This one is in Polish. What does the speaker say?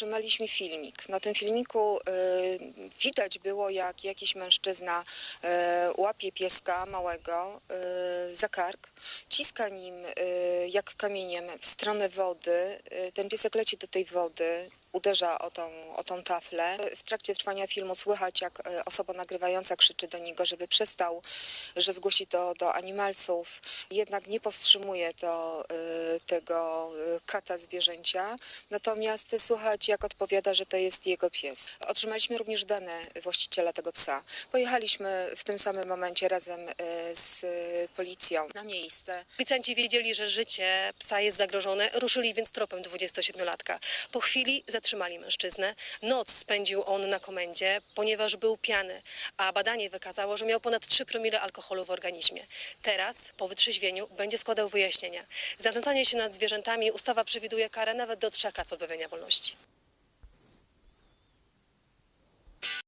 otrzymaliśmy filmik. Na tym filmiku y, widać było, jak jakiś mężczyzna y, łapie pieska małego y, za kark, ciska nim jak kamieniem w stronę wody. Ten piesek leci do tej wody. Uderza o tą, o tą taflę. W trakcie trwania filmu słychać, jak y, osoba nagrywająca krzyczy do niego, żeby przestał, że zgłosi to do animalsów. Jednak nie powstrzymuje to y, tego y, kata zwierzęcia. Natomiast słychać, jak odpowiada, że to jest jego pies. Otrzymaliśmy również dane właściciela tego psa. Pojechaliśmy w tym samym momencie razem z policją na miejsce. Policjanci wiedzieli, że życie psa jest zagrożone, ruszyli więc tropem 27-latka. Po chwili zatrzymali mężczyznę. Noc spędził on na komendzie, ponieważ był pijany, a badanie wykazało, że miał ponad 3 promile alkoholu w organizmie. Teraz, po wytrzeźwieniu, będzie składał wyjaśnienia. Za znęcanie się nad zwierzętami ustawa przewiduje karę nawet do 3 lat pozbawienia wolności.